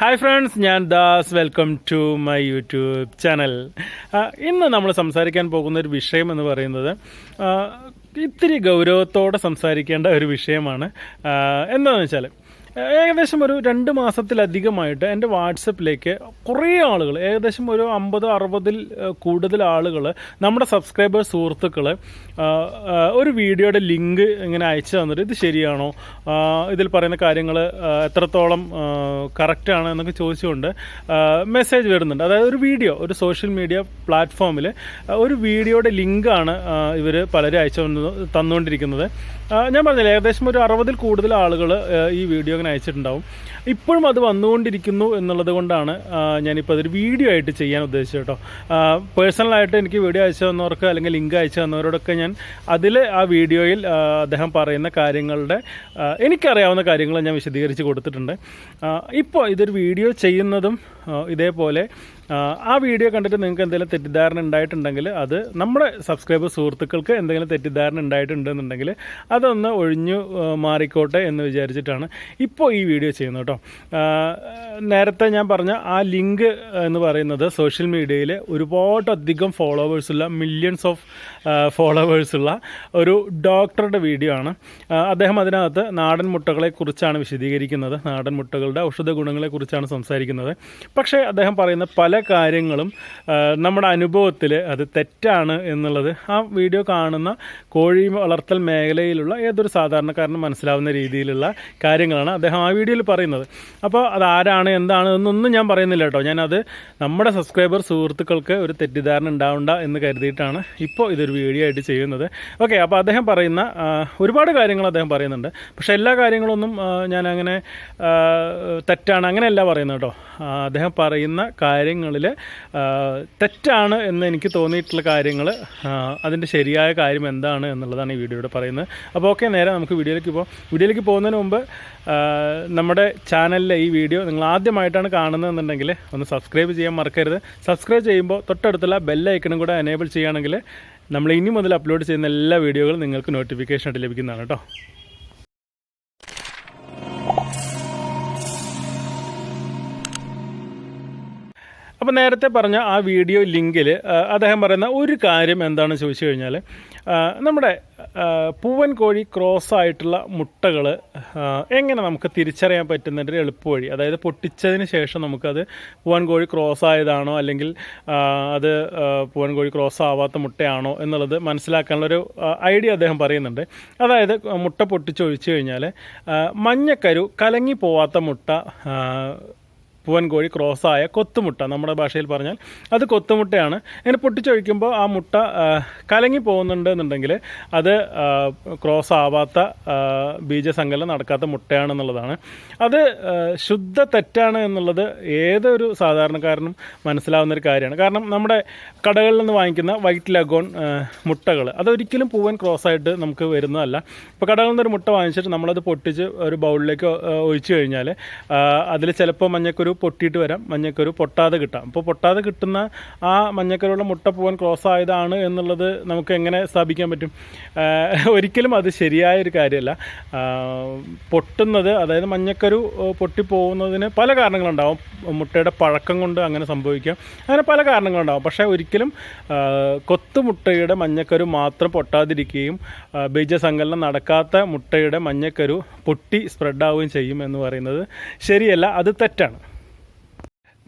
Hi friends ഞാൻ Das. Welcome to my YouTube channel ഇന്ന് നമ്മൾ സംസാരിക്കാൻ പോകുന്ന ഒരു വിഷയം എന്ന് പറയുന്നത് ഇത്തിരി ഗൗരവത്തോടെ സംസാരിക്കേണ്ട ഒരു വിഷയമാണ്. എന്താണെന്ന് വെച്ചാൽ ഏകദേശം ഒരു രണ്ട് മാസത്തിലധികമായിട്ട് എന്റെ വാട്സപ്പിലേക്ക് കുറേ ആളുകൾ ഏകദേശം ഒരു അമ്പത് അറുപതിൽ കൂടുതൽ ആളുകൾ നമ്മുടെ സബ്സ്ക്രൈബേഴ്സ് സുഹൃത്തുക്കൾ ഒരു വീഡിയോയുടെ ലിങ്ക് ഇങ്ങനെ അയച്ചു തന്നിട്ട് ഇത് ശരിയാണോ ഇതിൽ പറയുന്ന കാര്യങ്ങൾ എത്രത്തോളം കറക്റ്റാണ് എന്നൊക്കെ ചോദിച്ചുകൊണ്ട് മെസ്സേജ് വരുന്നുണ്ട്. അതായത് ഒരു വീഡിയോ ഒരു സോഷ്യൽ മീഡിയ പ്ലാറ്റ്ഫോമിൽ ഒരു വീഡിയോയുടെ ലിങ്കാണ് ഇവർ പലരും അയച്ചു തന്നു- തന്നുകൊണ്ടിരിക്കുന്നത്. ഞാൻ പറഞ്ഞില്ല ഏകദേശം ഒരു അറുപതിൽ കൂടുതൽ ആളുകൾ ഈ വീഡിയോ അയച്ചിട്ടുണ്ടാവും. ഇപ്പോഴും അത് വന്നുകൊണ്ടിരിക്കുന്നു എന്നുള്ളത് കൊണ്ടാണ് ഞാനിപ്പോൾ അതൊരു വീഡിയോ ആയിട്ട് ചെയ്യാൻ ഉദ്ദേശിച്ചത് കേട്ടോ. പേഴ്സണലായിട്ട് എനിക്ക് വീഡിയോ അയച്ചു തന്നവർക്ക് അല്ലെങ്കിൽ ലിങ്ക് അയച്ചു തന്നവരോടൊക്കെ ഞാൻ അതിൽ ആ വീഡിയോയിൽ അദ്ദേഹം പറയുന്ന കാര്യങ്ങളുടെ എനിക്കറിയാവുന്ന കാര്യങ്ങൾ ഞാൻ വിശദീകരിച്ച് കൊടുത്തിട്ടുണ്ട്. ഇപ്പോൾ ഇതൊരു വീഡിയോ ചെയ്യുന്നതും ഇതേപോലെ. ആ, വീഡിയോ കണ്ടിട്ട് നിങ്ങൾക്ക് എന്തെങ്കിലും തെറ്റിദ്ധാരണ ഉണ്ടായിട്ടുണ്ടെങ്കിൽ അത് നമ്മുടെ സബ്സ്ക്രൈബർ സുഹൃത്തുക്കൾക്ക് എന്തെങ്കിലും തെറ്റിദ്ധാരണ ഉണ്ടായിട്ടുണ്ടെന്നുണ്ടെങ്കിൽ അതൊന്ന് ഒഴിഞ്ഞു മാറിക്കോട്ടെ എന്ന് വിചാരിച്ചിട്ടാണ് ഇപ്പോൾ ഈ വീഡിയോ ചെയ്യുന്നത് കേട്ടോ. നേരത്തെ ഞാൻ പറഞ്ഞ ആ ലിങ്ക് എന്ന് പറയുന്നത് സോഷ്യൽ മീഡിയയിൽ ഒരുപാടധികം ഫോളോവേഴ്സുള്ള മില്യൺസ് ഓഫ് ഫോളോവേഴ്സുള്ള ഒരു ഡോക്ടറുടെ വീഡിയോ ആണ്. അദ്ദേഹം അതിനകത്ത് നാടൻ മുട്ടകളെക്കുറിച്ചാണ് വിശദീകരിക്കുന്നത്. നാടൻ മുട്ടകളുടെ ഔഷധ ഗുണങ്ങളെ കുറിച്ചാണ് സംസാരിക്കുന്നത്. പക്ഷേ അദ്ദേഹം പറയുന്ന പല കാര്യങ്ങളും നമ്മുടെ അനുഭവത്തിൽ അത് തെറ്റാണ് എന്നുള്ളത് ആ വീഡിയോ കാണുന്ന കോഴി വളർത്തൽ മേഖലയിലുള്ള ഏതൊരു സാധാരണക്കാരനും മനസ്സിലാവുന്ന രീതിയിലുള്ള കാര്യങ്ങളാണ് അദ്ദേഹം ആ വീഡിയോയിൽ പറയുന്നത്. അപ്പോൾ അത് ആരാണ് എന്താണ് എന്നൊന്നും ഞാൻ പറയുന്നില്ല കേട്ടോ. ഞാനത് നമ്മുടെ സബ്സ്ക്രൈബർ സുഹൃത്തുക്കൾക്ക് ഒരു തെറ്റിദ്ധാരണ ഉണ്ടാവണ്ട എന്ന് കരുതിയിട്ടാണ് ഇപ്പോൾ ഇതൊരു വീഡിയോ ആയിട്ട് ചെയ്യുന്നത്. ഓക്കെ അപ്പോൾ അദ്ദേഹം പറയുന്ന ഒരുപാട് കാര്യങ്ങൾ അദ്ദേഹം പറയുന്നുണ്ട്. പക്ഷേ എല്ലാ കാര്യങ്ങളൊന്നും ഞാനങ്ങനെ തെറ്റാണ് അങ്ങനെയല്ല പറയുന്നത് കേട്ടോ. ആ, അദ്ദേഹം പറയുന്ന കാര്യങ്ങളിൽ തെറ്റാണ് എന്ന് എനിക്ക് തോന്നിയിട്ടുള്ള കാര്യങ്ങൾ അതിന്റെ ശരിയായ കാര്യം എന്താണ് എന്നുള്ളതാണ് ഈ വീഡിയോയുടെ പറയുന്നത്. അപ്പോൾ ഓക്കെ നേരെ നമുക്ക് വീഡിയോയിലേക്ക് പോകാം വീഡിയോയിലേക്ക് പോകുന്നതിന് മുമ്പ് നമ്മുടെ ചാനലിലെ ഈ വീഡിയോ നിങ്ങൾ ആദ്യമായിട്ടാണ് കാണുന്നതെന്നുണ്ടെങ്കിൽ ഒന്ന് സബ്സ്ക്രൈബ് ചെയ്യാൻ മറക്കരുത്. സബ്സ്ക്രൈബ് ചെയ്യുമ്പോൾ തൊട്ടടുത്തുള്ള ബെല്ലൈക്കണും കൂടെ എനേബിൾ ചെയ്യുകയാണെങ്കിൽ നമ്മൾ ഇനി മുതൽ അപ്ലോഡ് ചെയ്യുന്ന എല്ലാ വീഡിയോകളും നിങ്ങൾക്ക് നോട്ടിഫിക്കേഷൻ ആയിട്ട് ലഭിക്കുന്നതാണ് കേട്ടോ. അപ്പോൾ നേരത്തെ പറഞ്ഞ ആ വീഡിയോ ലിങ്കിൽ അദ്ദേഹം പറയുന്ന ഒരു കാര്യം എന്താണെന്ന് ചോദിച്ചു കഴിഞ്ഞാൽ നമ്മുടെ പൂവൻ കോഴി ക്രോസ് ആയിട്ടുള്ള മുട്ടകൾ എങ്ങനെ നമുക്ക് തിരിച്ചറിയാൻ പറ്റുന്നതിന്റെ ഒരു എളുപ്പ വഴി അതായത് പൊട്ടിച്ചതിന് ശേഷം നമുക്കത് പൂവൻ കോഴി ക്രോസ് ആയതാണോ അല്ലെങ്കിൽ അത് പൂവൻ കോഴി ക്രോസ് ആവാത്ത മുട്ടയാണോ എന്നുള്ളത് മനസ്സിലാക്കാനുള്ളൊരു ഐഡിയ അദ്ദേഹം പറയുന്നുണ്ട്. അതായത് മുട്ട പൊട്ടിച്ചൊഴിച്ചു കഴിഞ്ഞാൽ മഞ്ഞക്കരു കലങ്ങി പോവാത്ത മുട്ട പൂവൻ കോഴി ആയ കൊത്തുമുട്ട നമ്മുടെ ഭാഷയിൽ പറഞ്ഞാൽ അത് കൊത്തുമുട്ടയാണ്. ഇങ്ങനെ പൊട്ടിച്ചൊഴിക്കുമ്പോൾ ആ മുട്ട കലങ്ങി പോകുന്നുണ്ട് എന്നുണ്ടെങ്കിൽ അത് ക്രോസ് ആവാത്ത ബീജസങ്കലം നടക്കാത്ത മുട്ടയാണെന്നുള്ളതാണ്. അത് ശുദ്ധ തെറ്റാണ് എന്നുള്ളത് ഏതൊരു സാധാരണക്കാരനും മനസ്സിലാവുന്ന ഒരു കാര്യമാണ്. കാരണം നമ്മുടെ കടകളിൽ നിന്ന് വാങ്ങിക്കുന്ന വൈറ്റ് ലഗോൺ മുട്ടകൾ അതൊരിക്കലും പൂവൻ ക്രോസ് ആയിട്ട് നമുക്ക് വരുന്നതല്ല. ഇപ്പോൾ കടകളിൽ നിന്ന് ഒരു മുട്ട വാങ്ങിച്ചിട്ട് നമ്മളത് പൊട്ടിച്ച് ഒരു ബൗളിലേക്ക് ഒഴിച്ചു കഴിഞ്ഞാൽ അതിൽ ചിലപ്പോൾ മഞ്ഞക്കൊരു പൊട്ടിയിട്ട് വരാം മഞ്ഞക്കരു പൊട്ടാതെ കിട്ടാം. അപ്പോൾ പൊട്ടാതെ കിട്ടുന്ന ആ മഞ്ഞക്കരുള്ള മുട്ട പോകാൻ ക്രോസ് ആയതാണ് എന്നുള്ളത് നമുക്ക് എങ്ങനെ സ്ഥാപിക്കാൻ പറ്റും? ഒരിക്കലും അത് ശരിയായ ഒരു കാര്യമല്ല പൊട്ടുന്നത് അതായത് മഞ്ഞക്കരു പൊട്ടിപ്പോകുന്നതിന് പല കാരണങ്ങളുണ്ടാവും. മുട്ടയുടെ പഴക്കം കൊണ്ട് അങ്ങനെ സംഭവിക്കാം. അങ്ങനെ പല കാരണങ്ങളുണ്ടാവും. പക്ഷേ ഒരിക്കലും കൊത്തുമുട്ടയുടെ മഞ്ഞക്കരു മാത്രം പൊട്ടാതിരിക്കുകയും ബീജസങ്കലനം നടക്കാത്ത മുട്ടയുടെ മഞ്ഞക്കരു പൊട്ടി സ്പ്രെഡാവുകയും ചെയ്യും എന്ന് പറയുന്നത് ശരിയല്ല അത് തെറ്റാണ്.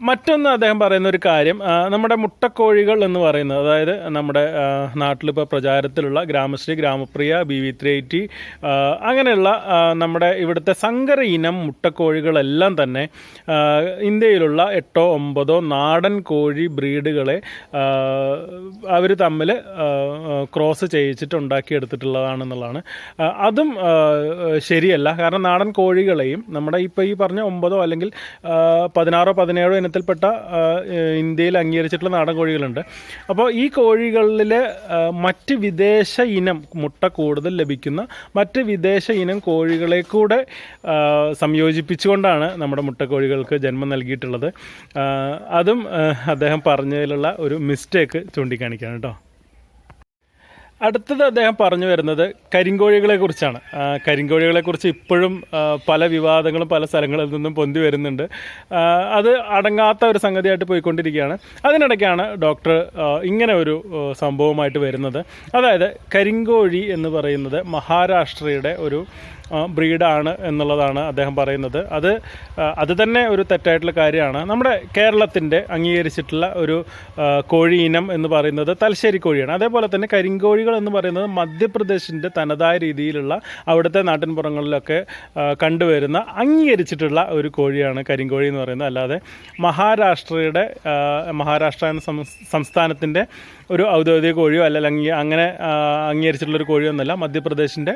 മറ്റൊന്ന് അദ്ദേഹം പറയുന്ന ഒരു കാര്യം നമ്മുടെ മുട്ടക്കോഴികൾ എന്ന് പറയുന്നത് അതായത് നമ്മുടെ നാട്ടിലിപ്പോൾ പ്രചാരത്തിലുള്ള Gramasree Gramapriya B V three eighty അങ്ങനെയുള്ള നമ്മുടെ ഇവിടുത്തെ സങ്കര ഇനം മുട്ടക്കോഴികളെല്ലാം തന്നെ ഇന്ത്യയിലുള്ള എട്ടോ ഒമ്പതോ നാടൻ കോഴി ബ്രീഡുകളെ അവർ തമ്മിൽ ക്രോസ് ചെയ്യിച്ചിട്ട് ഉണ്ടാക്കിയെടുത്തിട്ടുള്ളതാണെന്നുള്ളതാണ് അതും ശരിയല്ല. കാരണം നാടൻ കോഴികളെയും നമ്മുടെ ഇപ്പോൾ ഈ പറഞ്ഞ ഒമ്പതോ അല്ലെങ്കിൽ പതിനാറോ പതിനേഴോ ഇനത്തിൽപ്പെട്ട ഇന്ത്യയിൽ അംഗീകരിച്ചിട്ടുള്ള നാടൻ കോഴികളുണ്ട്. അപ്പോൾ ഈ കോഴികളിൽ മറ്റ് വിദേശ ഇനം മുട്ട കൂടുതൽ ലഭിക്കുന്ന മറ്റ് വിദേശ ഇനം കോഴികളെ കൂടെ സംയോജിപ്പിച്ചുകൊണ്ടാണ് നമ്മുടെ മുട്ടക്കോഴികൾക്ക് ജന്മം നൽകിയിട്ടുള്ളത്. അതും അദ്ദേഹം പറഞ്ഞതിലുള്ള ഒരു മിസ്റ്റേക്ക് ചൂണ്ടിക്കാണിക്കാണ് കേട്ടോ. അടുത്തത് അദ്ദേഹം പറഞ്ഞു വരുന്നത് കരിങ്കോഴികളെ കുറിച്ചാണ്. കരിങ്കോഴികളെ കുറിച്ച് ഇപ്പോഴും പല വിവാദങ്ങളും പല സ്ഥലങ്ങളിൽ നിന്നും പൊന്തി വരുന്നുണ്ട്. അത് അടങ്ങാത്ത ഒരു സംഗതിയായിട്ട് പോയിക്കൊണ്ടിരിക്കുകയാണ്. അതിനിടയ്ക്കാണ് ഡോക്ടർ ഇങ്ങനെ ഒരു സംഭവമായിട്ട് വരുന്നത്. അതായത് കരിങ്കോഴി എന്ന് പറയുന്നത് മഹാരാഷ്ട്രയുടെ ഒരു ബ്രീഡാണ് എന്നുള്ളതാണ് അദ്ദേഹം പറയുന്നത്. അത് അത് തന്നെ ഒരു തെറ്റായിട്ടുള്ള കാര്യമാണ്. നമ്മുടെ കേരളത്തിന്റെ അംഗീകരിച്ചിട്ടുള്ള ഒരു കോഴി ഇനം എന്ന് പറയുന്നത് തലശ്ശേരി കോഴിയാണ്. അതേപോലെ തന്നെ കരിങ്കോഴികൾ എന്ന് പറയുന്നത് മധ്യപ്രദേശിന്റെ തനതായ രീതിയിലുള്ള അവിടുത്തെ നാട്ടിൻപുറങ്ങളിലൊക്കെ കണ്ടുവരുന്ന അംഗീകരിച്ചിട്ടുള്ള ഒരു കോഴിയാണ് കരിങ്കോഴി എന്ന് പറയുന്നത്. അല്ലാതെ മഹാരാഷ്ട്രയുടെ മഹാരാഷ്ട്ര എന്ന സംസ്- സംസ്ഥാനത്തിന്റെ ഒരു ഔദ്യോഗിക കോഴിയോ അല്ലെങ്കിൽ അങ്ങനെ അംഗീകരിച്ചിട്ടുള്ളൊരു കോഴിയോ എന്നല്ല മധ്യപ്രദേശിന്റെ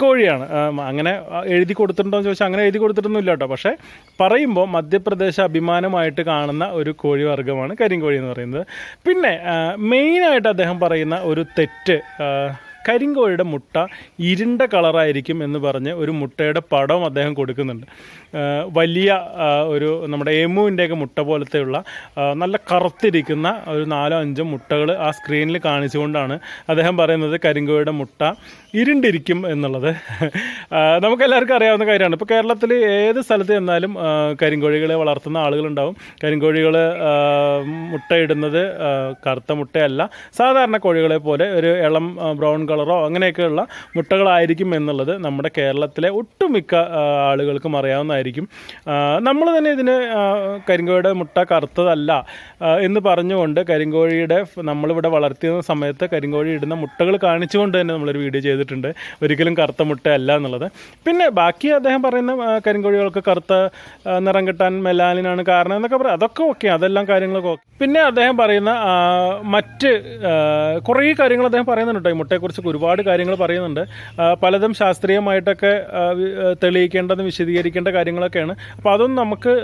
കോഴിയാണ്. ആ, അങ്ങനെ എഴുതി കൊടുത്തിട്ടുണ്ടോ എന്ന് ചോദിച്ചാൽ അങ്ങനെ എഴുതി കൊടുത്തിട്ടൊന്നും ഇല്ല കേട്ടോ. പക്ഷേ പറയുമ്പോൾ മധ്യപ്രദേശ് അഭിമാനമായിട്ട് കാണുന്ന ഒരു കോഴി വർഗമാണ് കരിങ്കോഴി എന്ന് പറയുന്നത്. പിന്നെ മെയിനായിട്ട് അദ്ദേഹം പറയുന്ന ഒരു തെറ്റ് കരിങ്കോഴിയുടെ മുട്ട ഇരുണ്ട കളറായിരിക്കും എന്ന് പറഞ്ഞ് ഒരു മുട്ടയുടെ പടം അദ്ദേഹം കൊടുക്കുന്നുണ്ട്. വലിയ ഒരു നമ്മുടെ എമുവിന്റെയൊക്കെ മുട്ട പോലത്തെയുള്ള നല്ല കറുത്തിരിക്കുന്ന ഒരു നാലോ അഞ്ചോ മുട്ടകൾ ആ സ്ക്രീനിൽ കാണിച്ചുകൊണ്ടാണ് അദ്ദേഹം പറയുന്നത് കരിങ്കോഴിയുടെ മുട്ട ഇരുണ്ടിരിക്കും എന്നുള്ളത്. നമുക്കെല്ലാവർക്കും അറിയാവുന്ന കാര്യമാണ്. ഇപ്പോൾ കേരളത്തിൽ ഏത് സ്ഥലത്ത് ചെന്നാലും കരിങ്കോഴികളെ വളർത്തുന്ന ആളുകളുണ്ടാവും. കരിങ്കോഴികൾ മുട്ടയിടുന്നത് കറുത്ത മുട്ടയല്ല. സാധാരണ കോഴികളെ പോലെ ഒരു ഇളം ബ്രൗൺ കളറോ അങ്ങനെയൊക്കെയുള്ള മുട്ടകളായിരിക്കും എന്നുള്ളത് നമ്മുടെ കേരളത്തിലെ ഒട്ടുമിക്ക ആളുകൾക്കും അറിയാവുന്നതായിരിക്കും. നമ്മൾ തന്നെ ഇതിന് കരിങ്കോഴിയുടെ മുട്ട കറുത്തതല്ല എന്ന് പറഞ്ഞുകൊണ്ട് കരിങ്കോഴിയുടെ നമ്മളിവിടെ വളർത്തിയ സമയത്ത് കരിങ്കോഴി ഇടുന്ന മുട്ടകൾ കാണിച്ചുകൊണ്ട് തന്നെ നമ്മളൊരു വീഡിയോ ചെയ്തിട്ടുണ്ട്. ഒരിക്കലും കറുത്ത മുട്ടയല്ല എന്നുള്ളത്. പിന്നെ ബാക്കി അദ്ദേഹം പറയുന്ന കരിങ്കോഴികൾക്ക് കറുത്ത നിറം കിട്ടാൻ മെലാനിനാണ് കാരണം എന്നൊക്കെ പറയാം അതൊക്കെ ഓക്കെ അതെല്ലാം കാര്യങ്ങളൊക്കെ ഓക്കെ. പിന്നെ അദ്ദേഹം പറയുന്ന മറ്റ് കുറേ കാര്യങ്ങൾ അദ്ദേഹം പറയുന്നുണ്ട് ഈ മുട്ടയെക്കുറിച്ച്. ഒരുപാട് കാര്യങ്ങൾ പറയുന്നുണ്ട്. പലതും ശാസ്ത്രീയമായിട്ടൊക്കെ തെളിയിക്കേണ്ടതും വിശദീകരിക്കേണ്ട കാര്യങ്ങളൊക്കെയാണ്. അപ്പോൾ അതൊന്നും നമുക്ക്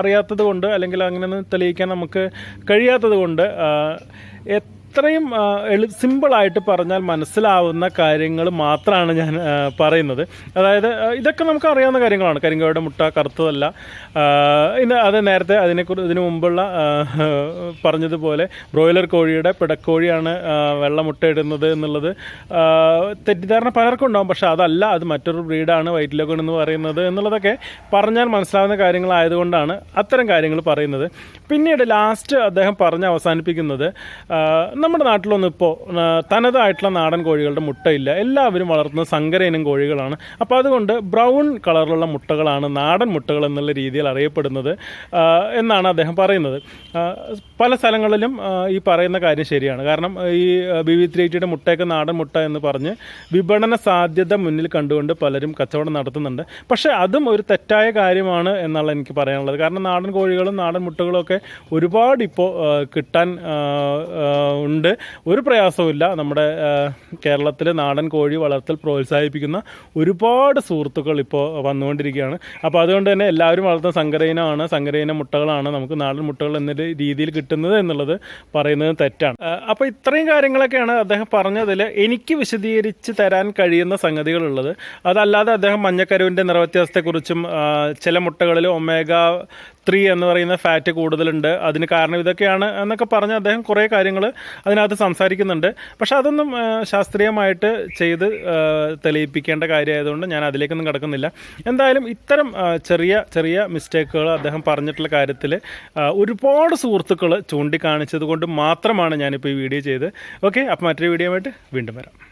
അറിയാത്തത് കൊണ്ട് അല്ലെങ്കിൽ അങ്ങനെയൊന്നും തെളിയിക്കാൻ നമുക്ക് കഴിയാത്തത് കൊണ്ട് ആ, എളു സിമ്പിളായിട്ട് പറഞ്ഞാൽ മനസ്സിലാവുന്ന കാര്യങ്ങൾ മാത്രമാണ് ഞാൻ പറയുന്നത്. അതായത് ഇതൊക്കെ നമുക്ക് അറിയാവുന്ന കാര്യങ്ങളാണ്. കരിങ്കോയുടെ മുട്ട കറുത്തതല്ല. ഇന്ന് അത് നേരത്തെ അതിനെക്കുറിച്ച് ഇതിനു മുമ്പുള്ള പറഞ്ഞതുപോലെ ബ്രോയിലർ കോഴിയുടെ പിടക്കോഴിയാണ് വെള്ള മുട്ടയിടുന്നത് എന്നുള്ളത്. തെറ്റിദ്ധാരണ പലർക്കും ഉണ്ടാവും. പക്ഷേ അതല്ല അത് മറ്റൊരു ബ്രീഡാണ് വൈറ്റ് ലോഗൺ എന്ന് പറയുന്നത് എന്നുള്ളതൊക്കെ പറഞ്ഞാൽ മനസ്സിലാവുന്ന കാര്യങ്ങളായതുകൊണ്ടാണ് അത്തരം കാര്യങ്ങൾ പറയുന്നത്. പിന്നീട് ലാസ്റ്റ് അദ്ദേഹം പറഞ്ഞ് അവസാനിപ്പിക്കുന്നത് നമ്മുടെ നാട്ടിലൊന്നും ഇപ്പോൾ തനതായിട്ടുള്ള നാടൻ കോഴികളുടെ മുട്ടയില്ല. എല്ലാവരും വളർത്തുന്ന സങ്കര ഇനം കോഴികളാണ്. അപ്പോൾ അതുകൊണ്ട് ബ്രൗൺ കളറിലുള്ള മുട്ടകളാണ് നാടൻ മുട്ടകൾ എന്നുള്ള രീതിയിൽ അറിയപ്പെടുന്നത് എന്നാണ് അദ്ദേഹം പറയുന്നത്. പല സ്ഥലങ്ങളിലും ഈ പറയുന്ന കാര്യം ശരിയാണ്. കാരണം ഈ ബി വി ത്രീ എയ്റ്റിയുടെ മുട്ടയൊക്കെ നാടൻ മുട്ട എന്ന് പറഞ്ഞ് വിപണന സാധ്യത മുന്നിൽ കണ്ടുകൊണ്ട് പലരും കച്ചവടം നടത്തുന്നുണ്ട്. പക്ഷേ അതും ഒരു തെറ്റായ കാര്യമാണ് എന്നുള്ള എനിക്ക് പറയാനുള്ളത്. കാരണം നാടൻ കോഴികളും നാടൻ മുട്ടകളും ഒക്കെ ഒരുപാട് ഇപ്പോൾ കിട്ടാൻ ഉണ്ട്. ഒരു പ്രയാസവുമില്ല. നമ്മുടെ കേരളത്തിലെ നാടൻ കോഴി വളർത്തൽ പ്രോത്സാഹിപ്പിക്കുന്ന ഒരുപാട് സുഹൃത്തുക്കൾ ഇപ്പോൾ വന്നുകൊണ്ടിരിക്കുകയാണ്. അപ്പോൾ അതുകൊണ്ട് തന്നെ എല്ലാവരും വളർത്തുന്ന സങ്കരയിനമാണ് സങ്കരയിന മുട്ടകളാണ് നമുക്ക് നാടൻ മുട്ടകൾ എന്ന രീതിയിൽ കിട്ടുന്നത് എന്നുള്ളത് പറയുന്നത് തെറ്റാണ്. അപ്പോൾ ഇത്രയും കാര്യങ്ങളൊക്കെയാണ് അദ്ദേഹം പറഞ്ഞതിൽ എനിക്ക് വിശദീകരിച്ച് തരാൻ കഴിയുന്ന സംഗതികളുള്ളത്. അതല്ലാതെ അദ്ദേഹം മഞ്ഞക്കരുവിന്റെ നിറവ്യത്യാസത്തെക്കുറിച്ചും ചില മുട്ടകളിൽ ഒമേഗ ത്രീ എന്ന് പറയുന്ന ഫാറ്റ് കൂടുതലുണ്ട്. അതിന് കാരണം ഇതൊക്കെയാണ് എന്നൊക്കെ പറഞ്ഞ് അദ്ദേഹം കുറേ കാര്യങ്ങൾ അതിനകത്ത് സംസാരിക്കുന്നുണ്ട്. പക്ഷെ അതൊന്നും ശാസ്ത്രീയമായിട്ട് ചെയ്ത് തെളിയിപ്പിക്കേണ്ട കാര്യമായതുകൊണ്ട് ഞാൻ അതിലേക്കൊന്നും കിടക്കുന്നില്ല. എന്തായാലും ഇത്തരം ചെറിയ ചെറിയ മിസ്റ്റേക്കുകൾ അദ്ദേഹം പറഞ്ഞിട്ടുള്ള കാര്യത്തിൽ ഒരുപാട് സുഹൃത്തുക്കൾ ചൂണ്ടിക്കാണിച്ചത് കൊണ്ട് മാത്രമാണ് ഞാനിപ്പോൾ ഈ വീഡിയോ ചെയ്ത് ഓക്കെ അപ്പോൾ മറ്റൊരു വീഡിയോ ആയിട്ട് വീണ്ടും വരാം.